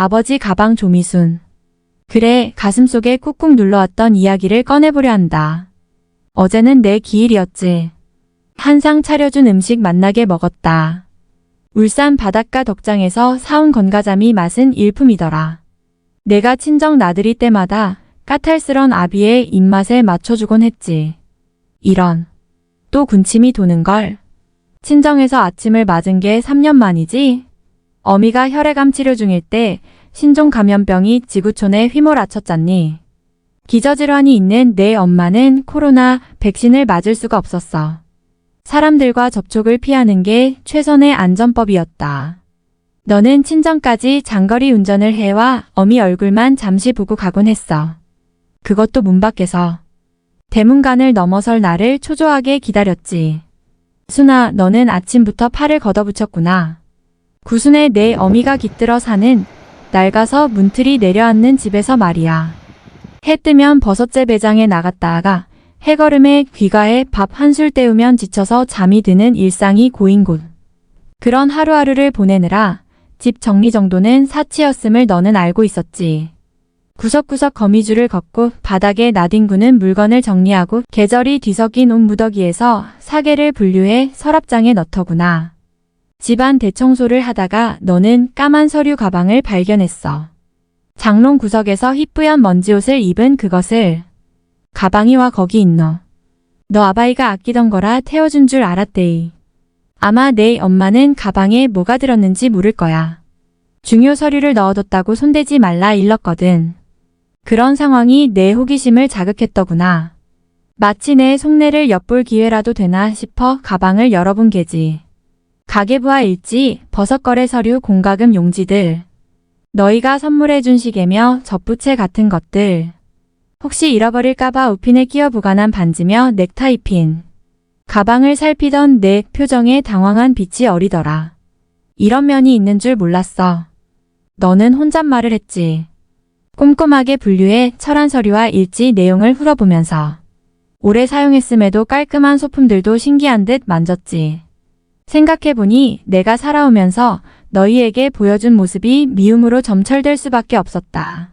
아버지 가방 조미순. 그래, 가슴속에 꾹꾹 눌러왔던 이야기를 꺼내보려 한다. 어제는 내 기일이었지. 한상 차려준 음식 맛나게 먹었다. 울산 바닷가 덕장에서 사온 건가자미 맛은 일품이더라. 내가 친정 나들이 때마다 까탈스런 아비의 입맛에 맞춰주곤 했지. 이런. 또 군침이 도는 걸. 친정에서 아침을 맞은 게 3년 만이지? 어미가 혈액암 치료 중일 때 신종 감염병이 지구촌에 휘몰아쳤잖니. 기저질환이 있는 내 엄마는 코로나 백신을 맞을 수가 없었어. 사람들과 접촉을 피하는 게 최선의 안전법이었다. 너는 친정까지 장거리 운전을 해와 어미 얼굴만 잠시 보고 가곤 했어. 그것도 문 밖에서. 대문간을 넘어설 나를 초조하게 기다렸지. 순아, 너는 아침부터 팔을 걷어붙였구나. 구순에 내 어미가 깃들어 사는 낡아서 문틀이 내려앉는 집에서 말이야. 해 뜨면 버섯제 배장에 나갔다가 해걸음에 귀가해 밥 한 술 때우면 지쳐서 잠이 드는 일상이 고인 곳. 그런 하루하루를 보내느라 집 정리 정도는 사치였음을 너는 알고 있었지. 구석구석 거미줄을 걷고 바닥에 나뒹구는 물건을 정리하고 계절이 뒤섞인 옷 무더기에서 사계를 분류해 서랍장에 넣더구나. 집안 대청소를 하다가 너는 까만 서류 가방을 발견했어. 장롱 구석에서 희뿌연 먼지옷을 입은 그것을 가방이 와 거기 있노. 너 아바이가 아끼던 거라 태워준 줄 알았대이. 아마 내 엄마는 가방에 뭐가 들었는지 물을 거야. 중요 서류를 넣어뒀다고 손대지 말라 일렀거든. 그런 상황이 내 호기심을 자극했더구나. 마치 내 속내를 엿볼 기회라도 되나 싶어 가방을 열어본 게지. 가계부와 일지, 버섯거래 서류, 공과금 용지들. 너희가 선물해준 시계며 접부채 같은 것들. 혹시 잃어버릴까봐 우핀에 끼어 보관한 반지며 넥타이 핀. 가방을 살피던 내 표정에 당황한 빛이 어리더라. 이런 면이 있는 줄 몰랐어. 너는 혼잣말을 했지. 꼼꼼하게 분류해 철한 서류와 일지 내용을 풀어보면서 오래 사용했음에도 깔끔한 소품들도 신기한 듯 만졌지. 생각해보니 내가 살아오면서 너희에게 보여준 모습이 미움으로 점철될 수밖에 없었다.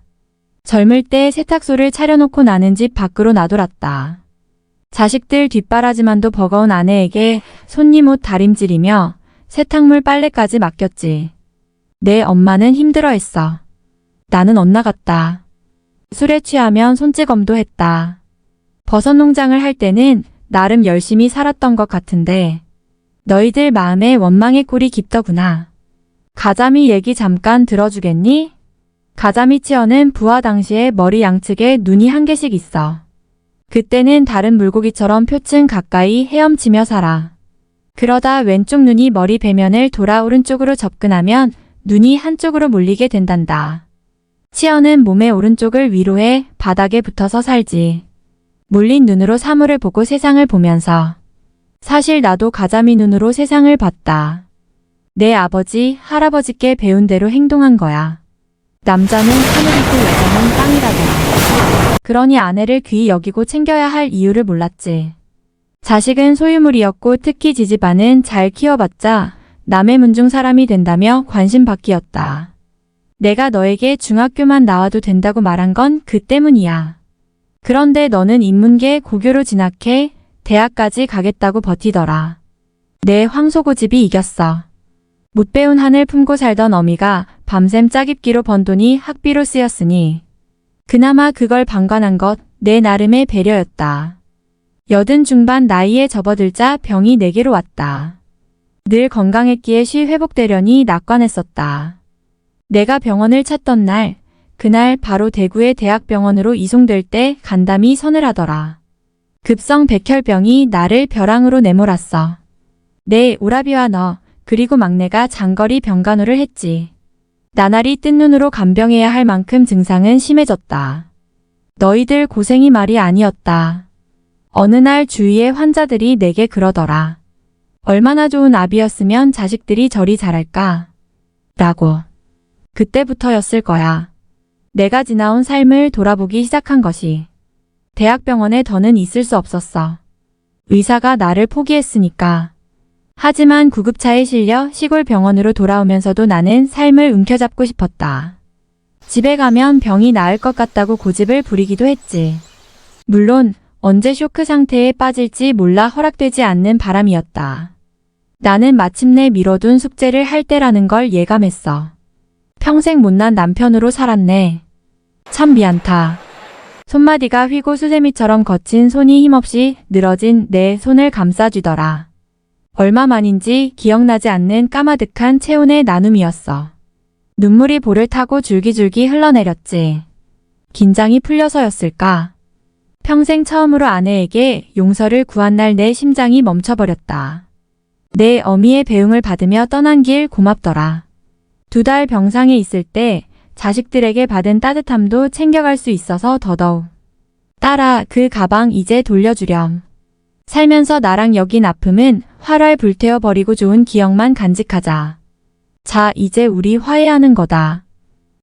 젊을 때 세탁소를 차려놓고 나는 집 밖으로 나돌았다. 자식들 뒷바라지만도 버거운 아내에게 손님 옷 다림질이며 세탁물 빨래까지 맡겼지. 내 엄마는 힘들어했어. 나는 엇나갔다. 술에 취하면 손찌검도 했다. 버섯 농장을 할 때는 나름 열심히 살았던 것 같은데 너희들 마음에 원망의 꼴이 깊더구나. 가자미 얘기 잠깐 들어주겠니? 가자미 치어는 부화 당시에 머리 양측에 눈이 한 개씩 있어. 그때는 다른 물고기처럼 표층 가까이 헤엄치며 살아. 그러다 왼쪽 눈이 머리 배면을 돌아 오른쪽으로 접근하면 눈이 한쪽으로 몰리게 된단다. 치어는 몸의 오른쪽을 위로해 바닥에 붙어서 살지. 몰린 눈으로 사물을 보고 세상을 보면서. 사실 나도 가자미 눈으로 세상을 봤다. 내 아버지, 할아버지께 배운 대로 행동한 거야. 남자는 하늘이고 여자는 땅이라더라. 그러니 아내를 귀히 여기고 챙겨야 할 이유를 몰랐지. 자식은 소유물이었고 특히 지지반은 잘 키워봤자 남의 문중 사람이 된다며 관심받기였다. 내가 너에게 중학교만 나와도 된다고 말한 건 그 때문이야. 그런데 너는 인문계 고교로 진학해 대학까지 가겠다고 버티더라. 내 황소고집이 이겼어. 못 배운 한을 품고 살던 어미가 밤샘 짜깁기로 번 돈이 학비로 쓰였으니 그나마 그걸 방관한 것 내 나름의 배려였다. 여든 중반 나이에 접어들자 병이 내게로 왔다. 늘 건강했기에 쉬 회복되려니 낙관했었다. 내가 병원을 찾던 날, 그날 바로 대구의 대학병원으로 이송될 때 간담이 서늘하더라. 급성 백혈병이 나를 벼랑으로 내몰았어. 내 오라비와 너, 그리고 막내가 장거리 병간호를 했지. 나날이 뜬 눈으로 간병해야 할 만큼 증상은 심해졌다. 너희들 고생이 말이 아니었다. 어느 날 주위의 환자들이 내게 그러더라. 얼마나 좋은 아비였으면 자식들이 저리 자랄까. 라고. 그때부터였을 거야. 내가 지나온 삶을 돌아보기 시작한 것이. 대학병원에 더는 있을 수 없었어. 의사가 나를 포기했으니까. 하지만 구급차에 실려 시골 병원으로 돌아오면서도 나는 삶을 움켜잡고 싶었다. 집에 가면 병이 나을 것 같다고 고집을 부리기도 했지. 물론 언제 쇼크 상태에 빠질지 몰라 허락되지 않는 바람이었다. 나는 마침내 미뤄둔 숙제를 할 때라는 걸 예감했어. 평생 못난 남편으로 살았네. 참 미안타. 손마디가 휘고 수세미처럼 거친 손이 힘없이 늘어진 내 손을 감싸주더라. 얼마만인지 기억나지 않는 까마득한 체온의 나눔이었어. 눈물이 볼을 타고 줄기줄기 흘러내렸지. 긴장이 풀려서였을까? 평생 처음으로 아내에게 용서를 구한 날 내 심장이 멈춰버렸다. 내 어미의 배웅을 받으며 떠난 길 고맙더라. 두 달 병상에 있을 때 자식들에게 받은 따뜻함도 챙겨갈 수 있어서 더더욱. 딸아, 그 가방 이제 돌려주렴. 살면서 나랑 여긴 아픔은 활활 불태워 버리고 좋은 기억만 간직하자. 자, 이제 우리 화해하는 거다.